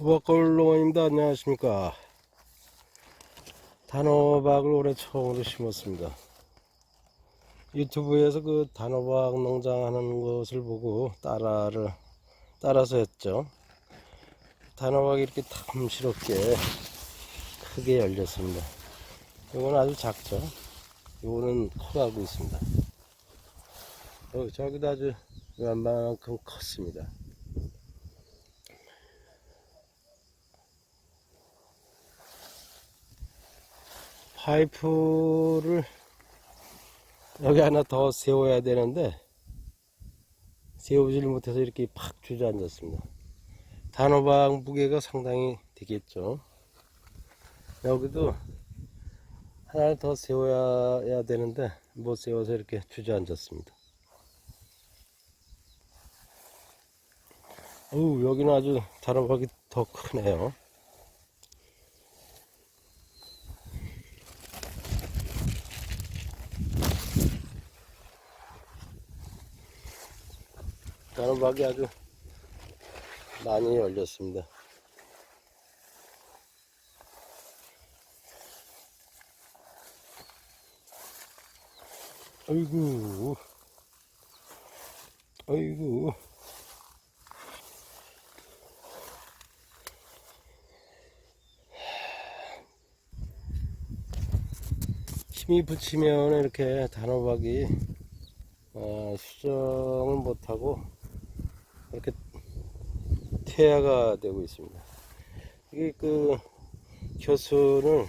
호박골롱입니다. 안녕하십니까. 단호박을 올해 처음으로 심었습니다. 유튜브에서 그 단호박 농장 하는 것을 보고 따라를, 따라서 했죠. 단호박이 이렇게 탐스럽게 크게 열렸습니다. 이건 아주 작죠. 이거는 커가고 있습니다. 어, 저기도 아주 웬만큼 컸습니다. 파이프를 여기 하나 더 세워야 되는데 세우질 못해서 이렇게 팍 주저앉았습니다. 단호박 무게가 상당히 되겠죠. 여기도 하나 더 세워야 되는데 못 세워서 이렇게 주저앉았습니다. 어우 여기는 아주 단호박이 더 크네요. 단호박이 아주 많이 열렸습니다. 아이고, 아이고. 힘이 붙이면 이렇게 단호박이 어, 수정을 못하고 이렇게 퇴화가 되고 있습니다. 이게 그 겨순을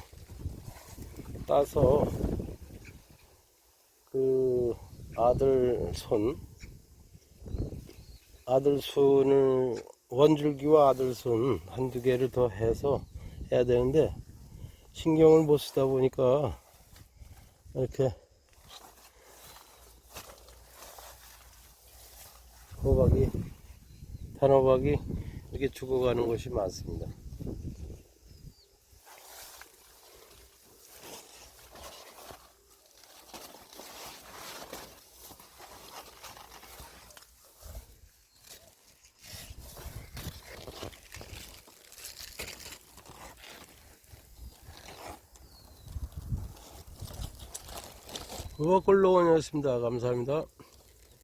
따서 그 아들 손 아들 손을 원줄기와 아들 손 한두 개를 더 해서 해야 되는데 신경을 못 쓰다 보니까 이렇게 호박이 단호박이 이렇게 죽어가는 곳이 많습니다. 호박골로원이었습니다. 감사합니다.